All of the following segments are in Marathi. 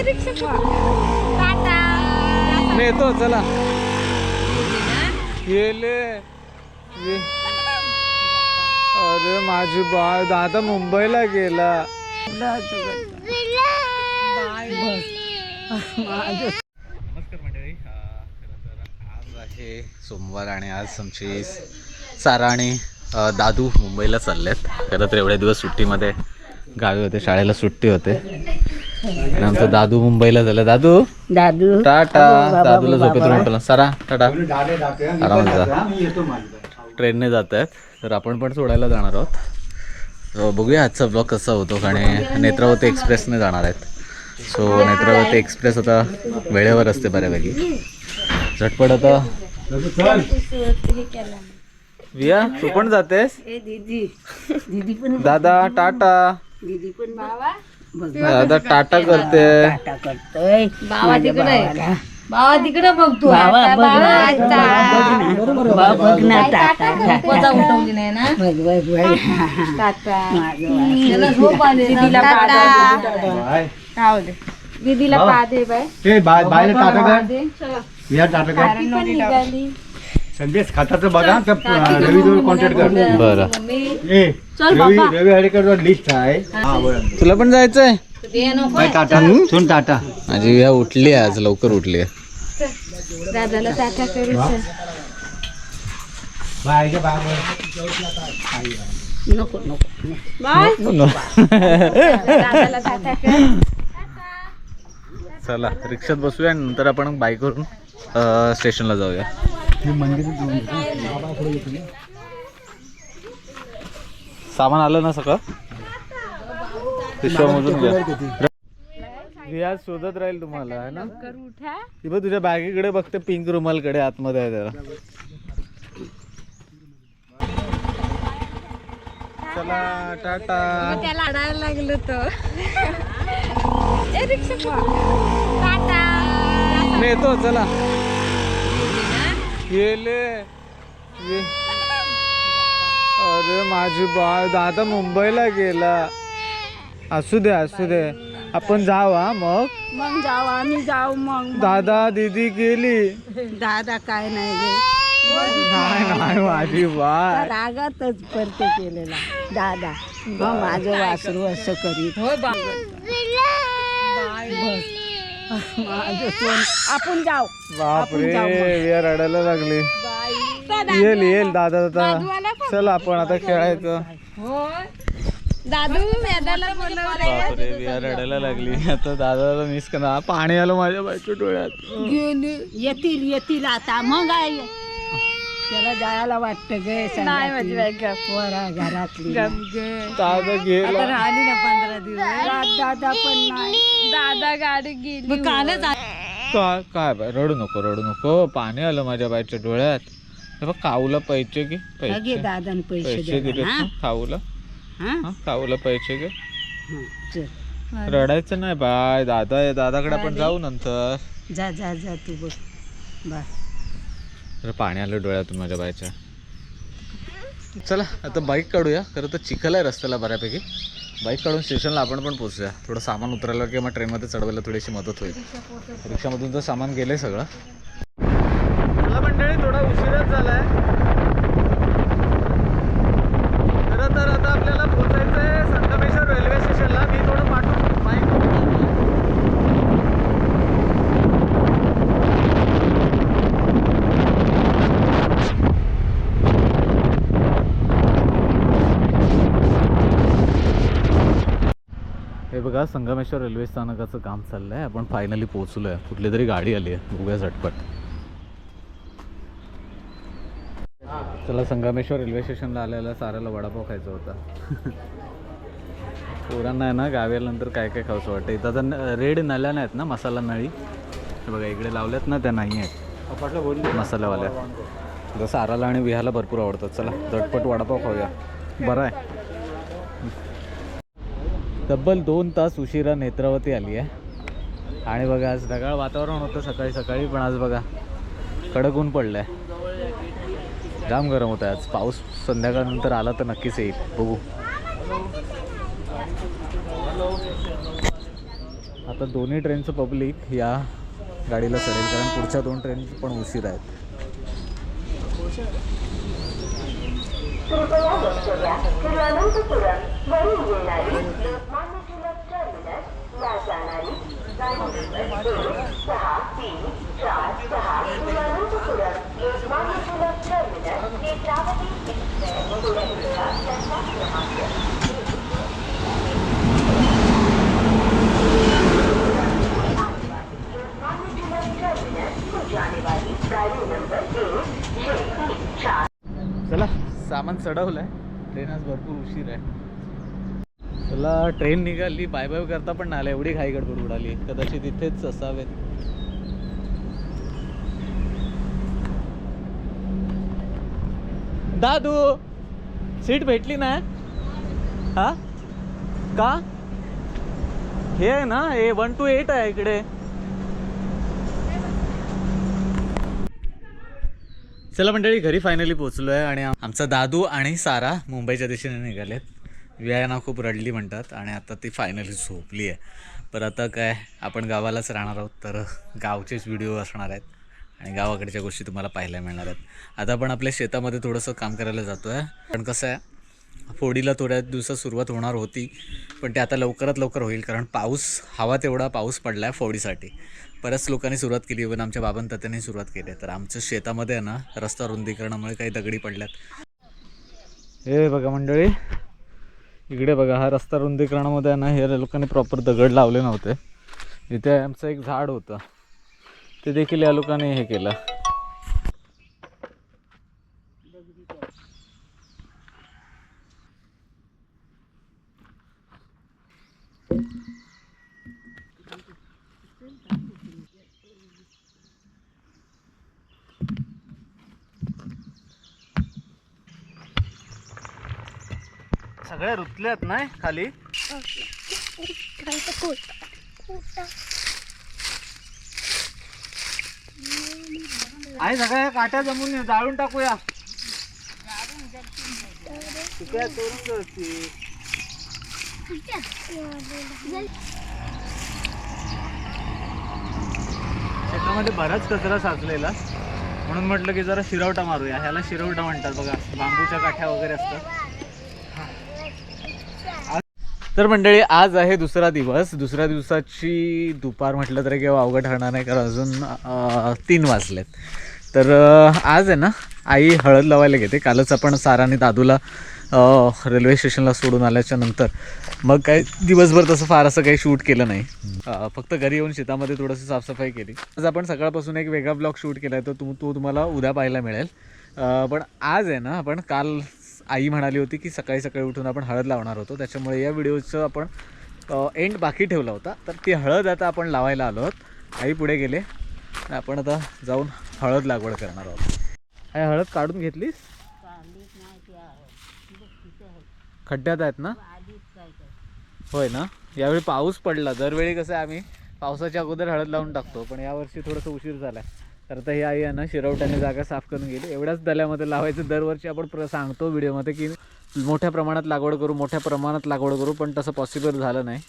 मी येतो चला. गेले अरे माझी बाळ आता मुंबईला गेला. नमस्कार मंडळी. आज आहे सोमवार आणि आज आमची सारा आणि दादू मुंबईला चाललेत. खरं तर एवढ्या दिवस सुट्टीमध्ये गावी होते शाळेला सुट्टी होते. आणि आमचं दादू मुंबईला झालं. दादू. दादू. टाटा. दादूला झोपेतून उठवलं सारा टाटा. आरामात जा. ट्रेनने जात आहेत तर आपण पण सोडायला जाणार आहोत. बघूया आजचा ब्लॉग कसा होतो आणि नेत्रावती एक्सप्रेसने जाणार आहेत. सो नेत्रावती एक्सप्रेस आता वेळेवर असते बऱ्यापैकी. झटपट आता. विया तू पण जातेस? दीदी. दीदी पण दादा टाटा. दीदी पण बाबा. दादा टाटा करते टाटा करतोय. बाबा तिकडे. बाबा तिकडे बघतो बाबा बघ ना. बघ टाटा झोपचा उठवली नाही ना. बघ बघ बघ. टाटा. माझं वासरू. त्याला झोप आली ना. बाय. राहू दे. दीदीला पाहते बाय. बायला टाटा. या. संदेश खाताचं बघा तर रवी जवळ कॉन्टॅक्ट कर. बरं. मम्मी ए रवी रवी हरेकर लिस्ट आहे. हा बरं तुला पण जायचंय? ते नको. Bye tata. सुन टाटा. माझी विया उठली आहे आज लवकर उठली. आहे दादाला टाटा करू चल. बाय गे बाय नको नको. बाय. दादाला टाटा कर. चला रिक्षात बसूया आणि नंतर आपण बाईकवरून अं, स्टेशनला जाऊया. सामान आलं ना सगळं? पिशव्यामधून घ्या. रियाज शोधत राहील तुम्हाला है ना? उठा. ती बघ तुझ्या बॅगेकडे बघते पिंक रुमालकडे आतमध्ये आहे त्याला चला टाटा. त्याला अडायला लागलो तो. ए, रिक्षा पकड. टाटा. मी येतो चला गेले ये- अरे माझी बाळ दादा मुंबईला गेला. असू दे असू दे. आपण जाऊ हा मग? मग जाऊ आम्ही जाऊ मग दादा दीदी गेली. दादा काय नाही गे. नाही नाही माझी बाळ. रागातच परते केलेला. दादा मग माझं वासरू असं करीत. हो बा माझं सोन आपण जाऊ. बापरे विया रडायला लागली. येईल येईल दादा दादा. चल आपण आता खेळायचं. हो दादू दादाला रडायला लागली. आता दादाला मिस करणार. पाणी आलं माझ्या बायच्या डोळ्यात. गेली येतील येतील आता. मग आहे त्याला जायला वाटतं गे नाही माझी वरा घरातली. दादा गेला. राहिली ना पंधरा दिवस. दादा पण नाही. दादा गाडी गेली कालच काय काय बाय रडू नको रडू नको. पाणी आलं माझ्या बायच्या डोळ्यात. हे बघ काऊला पैसे घे घे पैसे दादान पैसे दिले हा? काऊला काऊला पैसे घे. हं, चल. रडायचं नाही बाय दादा दादाकडे आपण जाऊ नंतर. जा जा जा तू बघ बा अरे पाणी आलं डोळ्यातून माझ्या बायच्या चला आता बाईक काढूया खरं तर चिखल आहे रस्त्याला बऱ्यापैकी. बाईक काढून स्टेशनला आपण पण पोचूया. थोडं सामान उतरायला किंवा ट्रेनमध्ये चढवायला थोडीशी मदत होईल. रिक्षामधून तर सामान गेलंय सगळं. मंडळी थोडा उशिराच झालाय. खरं तर आता आपल्याला पोचायचं आहे संगमेश्वर रेल्वे स्टेशनला मी थोडं पाठवून हे बघा संगमेश्वर रेल्वे स्थानकाचं काम चाललं आहे आपण फायनली पोहोचलो आहे कुठली तरी गाडी आली आहे उभ्या झटपट. चला संगमेश्वर रेल्वे स्टेशनला आलेला साऱ्याला वडापाव खायचा होता. पोरांना आहे ना गावी आल्यानंतर काय काय खावंसं वाटतं. इथं न- रेड नल्या नाहीत ना मसाला नळी. बघा इकडे लावल्यात ना त्या नाही आहेत. मसाल्यावाल्या. तर साराला आणि विहाला भरपूर आवडतात. चला झटपट वडापाव खाऊया. बरं आहे. तब्बल दोन तास उशिरा नेत्रावती आली आहे. आणि बघा आज ढगाळ वातावरण होतं सकाळी सकाळी पण आज बघा कडक ऊन पडलं आहे जाम गरम होतं आज. पाऊस संध्याकाळनंतर आला तर नक्कीच येईल. बघू. आता दोन्ही ट्रेनचं पब्लिक या गाडीला चढेल कारण पुढच्या दोन ट्रेन पण उशीर आहेत. चला सामान चढवलंय. ट्रेन आज भरपूर उशीर आहे. चला ट्रेन निघाली बाय बाय करता पण नाही एवढी घाई गडबड उडाली. कदाचित इथेच असावेत. दादू! सीट भेटली ना? हा? का? हे आहे ना हे वन टू एट आहे इकडे. चला मंडळी घरी फायनली पोहोचलो आहे आणि आमचा दादू आणि सारा मुंबईच्या दिशेने निघालेत. व्यायाना खूप रडली म्हणतात आणि आता ती फायनली झोपली आहे. पर आता काय आपण गावालाच राहणार आहोत तर गावचेच व्हिडिओ असणार आहेत. आणि गावाकडच्या गोष्टी तुम्हाला पाहायला मिळणार आहेत. आता आपण आपल्या शेतामध्ये थोडंसं काम करायला जातो आहे कारण कसं आहे फोडीला थोड्या दिवसात सुरुवात होणार होती पण ते आता लवकरात लवकर होईल कारण पाऊस हवा तेवढा पाऊस पडला आहे फोडीसाठी. बऱ्याच लोकांनी सुरुवात केली इव्हन आमच्या बाबां तात्याने सुरुवात केली. आहे तर आमच्या शेतामध्ये आहे ना रस्ता रुंदीकरणामुळे काही दगडी पडल्यात. हे बघा मंडळी इकडे बघा हा रस्ता रुंदीकरणामध्ये आहे ना हे लोकांनी प्रॉपर दगड लावले नव्हते. इथे आमचं एक झाड होतं. ते देखील या लोकांनी हे केलं. सगळ्या रुतल्यात नाही खाली? आहे सगळ्या काट्या जमून जाळून टाकूया. काय चोरून करते शेतामध्ये बराच कचरा साचलेला. म्हणून म्हटलं की जरा शिरवटा मारूया. ह्याला शिरवटा म्हणतात बघा. बांबूच्या काठ्या वगैरे असतात. तर मंडळी आज आहे दुसरा दिवस. दुसऱ्या दिवसाची दुपार म्हटलं तरी किंवा अवघड ठरणार नाही कारण अजून तीन वाजलेत. तर आज आहे ना आई हळद लावायला घेते कालच आपण साराने दादूला रेल्वे स्टेशनला सोडून आल्याच्यानंतर. मग काय दिवसभर तसं फार असं काही शूट केलं नाही. फक्त घरी येऊन शेतामध्ये थोडंसं साफसफाई केली. आज आपण सकाळपासून एक वेगळा ब्लॉग शूट केला आहे तर तुम तो तुम्हाला उद्या पाहायला मिळेल. पण आज आहे ना आपण काल आई म्हणाली होती की सकाळी सकाळी उठून आपण हळद लावणार होतो. त्याच्यामुळे या व्हिडिओचं आपण एंड बाकी ठेवला होता. तर ती हळद आता आपण लावायला आलो आहोत. आई पुढे गेले. आणि आपण आता जाऊन हळद लागवड करणार आहोत. आई हळद काढून घेतलीस? खड्ड्यात आहेत ना? होय ना? यावेळी पाऊस पडला. दरवेळी कसं आहे आम्ही पावसाच्या अगोदर हळद लावून टाकतो पण यावर्षी थोडंसं उशीर झाला तर आता ही आई आहे ना शिरवट्याने जागा साफ करून गेली. एवढ्याच दल्यामध्ये लावायचं. दरवर्षी आपण प्र सांगतो व्हिडिओमध्ये की मोठ्या प्रमाणात लागवड करू मोठ्या प्रमाणात लागवड करू पण तसं पॉसिबल झालं नाही.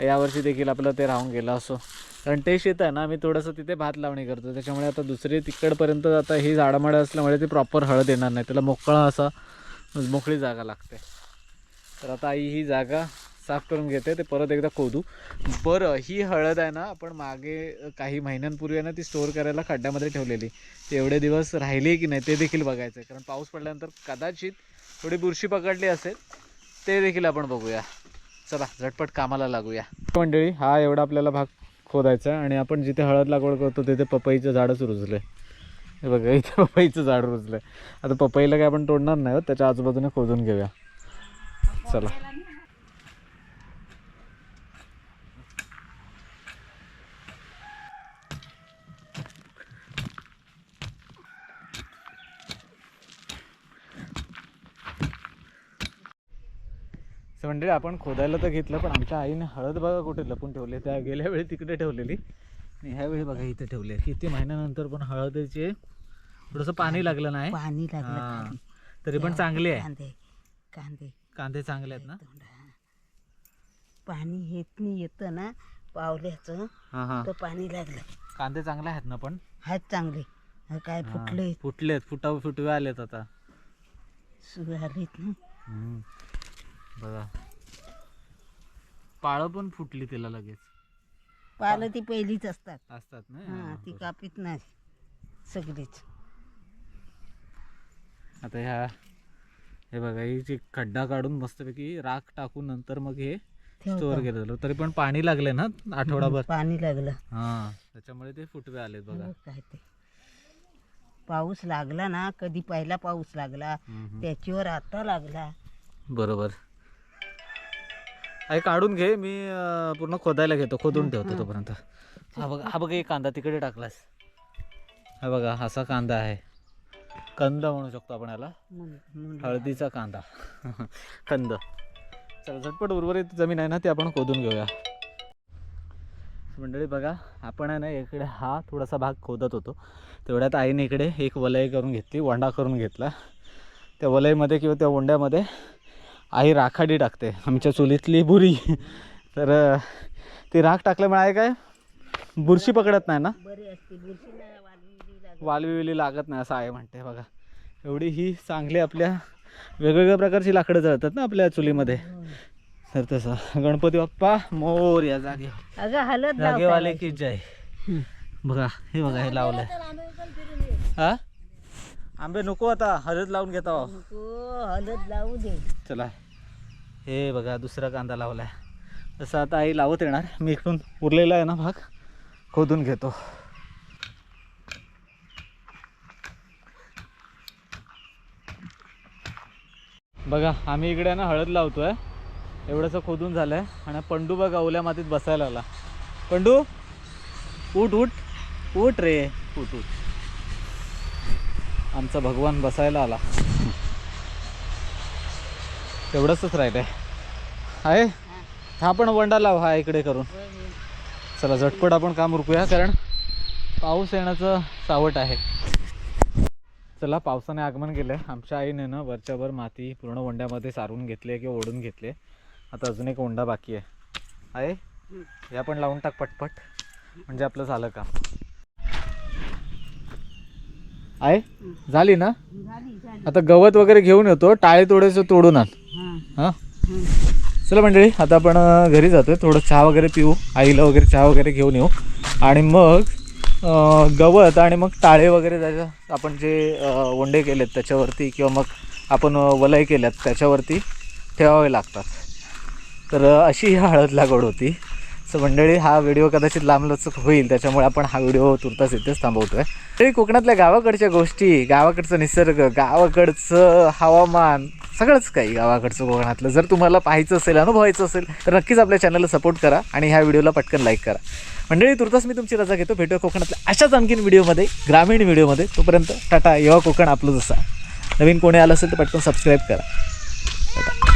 यावर्षी देखील आपलं ते राहून गेलं असो. कारण ते शेत आहे ना आम्ही थोडंसं तिथे भात लावणी करतो. त्याच्यामुळे आता दुसरी तिकडपर्यंत आता ही झाडामाडं असल्यामुळे ती प्रॉपर हळद येणार नाही. त्याला मोकळा असा मोकळी जागा लागते. तर आता आई ही जागा साफ करून घेते ते परत एकदा खोदू. बरं ही हळद आहे ना आपण मागे काही महिन्यांपूर्वी आहे ना ती स्टोअर करायला खड्ड्यामध्ये ठेवलेली. ते एवढे दिवस राहिले की नाही ते देखील बघायचं आहे कारण पाऊस पडल्यानंतर कदाचित थोडी बुरशी पकडली असेल ते देखील आपण बघूया. चला झटपट कामाला लागूया. मंडळी हा एवढा आपल्याला भाग खोदायचा आणि आपण जिथे हळद लागवड करतो तिथे पपईचं झाडच रुजलं हे बघा इथे पपईचं झाड रुजलं आता पपईला काय आपण तोडणार नाही हो, त्याच्या आजूबाजूने खोदून घेऊया. चला. असं म्हणजे आपण खोदायला तर घेतलं पण आमच्या आईने हळद बघा कुठे लपून ठेवली. त्या गेल्या वेळी तिकडे ठेवलेली. आणि ह्यावेळी बघा इथे ठेवली. किती महिन्यानंतर पण हळदीचे थोडंसं पाणी लागलं नाही. पाणी. लागलं. तरी पण चांगली आहे. कांदे कांदे. कांदे चांगले आहेत ना? पाणी हेतनी येतं ना पावल्याचं. तर पाणी लागलं. कांदे चांगले आहेत ना पण? आहेत चांगले. काय फुटले फुटलेत. फुटा फुटवे आलेत आता. सुधारित ना. हम्म. बघा. पाळं पण फुटली तिला लगेच. पालं ती पहिलीच असतात. असतात ना? हा ती बरं. कापीत नाही. सगळीच. आता ह्या हे बघा ही जी खड्डा काढून मस्तपैकी राख टाकून नंतर मग हे. स्टोअर केलं झालं तरी पण पाणी लागले ना आठवडाभर? पाणी लागलं. हा त्याच्यामुळे ते फुटवे आलेत बघा. हो, काय ते. पाऊस लागला ना कधी पहिला पाऊस लागला हम्म, हम्म. त्याच्यावर आता लागला. बरोबर. आई काढून घे मी अं, पूर्ण खोदायला घेतो खोदून ठेवतो तोपर्यंत. हा बघा हा बघा एक कांदा तिकडे टाकलास. हा बघा असा कांदा आहे. कंद म्हणू शकतो आपण याला. हळदीचा कांदा. कंद. चला झटपट उर्वरित जमीन आहे ना ती आपण खोदून घेऊया. मंडळी बघा आपण आहे ना इकडे हा थोडासा भाग खोदत होतो. तेवढ्यात आईने इकडे एक वलय करून घेतली वंडा करून घेतला. त्या वलयमध्ये किंवा त्या वंड्यामध्ये आई राखाडी टाकते. आमच्या चुलीतली बुरी. तर ती राख टाकल्यामुळे आहे काय? बुरशी पकडत नाही ना? नाही वाळलेली लागत. वालविली लागत नाही असं आहे म्हणते बघा. एवढी ही चांगली आपल्या वेगवेगळ्या प्रकारची लाकडं जळतात ना आपल्या चुलीमध्ये. तर तसं. गणपती बाप्पा मोर या जागे. जागेवाले की जय. बघा हे बघा हे लावलंय. हा? आंबे नको आता हळद लावून घेता. हो. नको हलत लावू दे. चला. हे बघा दुसरा कांदा लावलाय. तसं आता आई लावत येणार मी इकडून उरलेला आहे ना भाग खोदून घेतो. बघा आम्ही इकडे ना हळद लावतोय. एवढंसं खोदून झालंय. आणि पंडू बघा ओल्या मातीत बसायला आला पंडू उठ उठ. उठ रे. उठ उठ. आमचा भगवान बसायला आला. तेवढंच राहिलंय. आहे? हा. पण वंडा लाव हा इकडे करून. चला झटपट आपण काम उरकूया कारण पाऊस येण्याचं सावट आहे. चला पावसाने आगमन केलं आहे आमच्या आईने ना वरच्यावर माती पूर्ण वंड्यामध्ये सारून घेतली किंवा ओढून घेतली आता अजून एक वंडा बाकी आहे. आहे? या पण लावून टाक पटपट. म्हणजे आपलं झालं का आहे झाली ना? आता गवत वगैरे घेऊन येतो टाळे थोडेसे तोडून आण. हा. चला मंडळी आता आपण घरी जातोय. थोडं चहा वगैरे पिऊ आईला वगैरे चहा वगैरे घेऊन येऊ. आणि मग गवत आणि मग टाळे वगैरे त्याच्या आपण जे वंडे केलेत त्याच्यावरती किंवा मग आपण वलय केल्यात त्याच्यावरती ठेवावे लागतात. तर अशी ही हळद लागवड होती. सो मंडळी हा व्हिडिओ कदाचित लांबलचक होईल त्याच्यामुळे आपण हा व्हिडिओ तुर्तास इथेच थांबवतोय. तरी कोकणातल्या गावाकडच्या गोष्टी गावाकडचं निसर्ग गावाकडचं हवामान सगळंच काही गावाकडचं कोकणातलं. जर तुम्हाला पाहायचं असेल अनुभवायचं असेल तर नक्कीच आपल्या चॅनलला सपोर्ट करा आणि ह्या व्हिडिओला पटकन लाईक करा. मंडळी तुर्तास मी तुमची रजा घेतो. भेटूया कोकणातल्या अशाच आणखीन व्हिडिओमध्ये ग्रामीण व्हिडिओमध्ये. तोपर्यंत टाटा येवा कोकण आपलं जसा. नवीन कोणी आलं असेल तर पटकन सबस्क्राईब करा.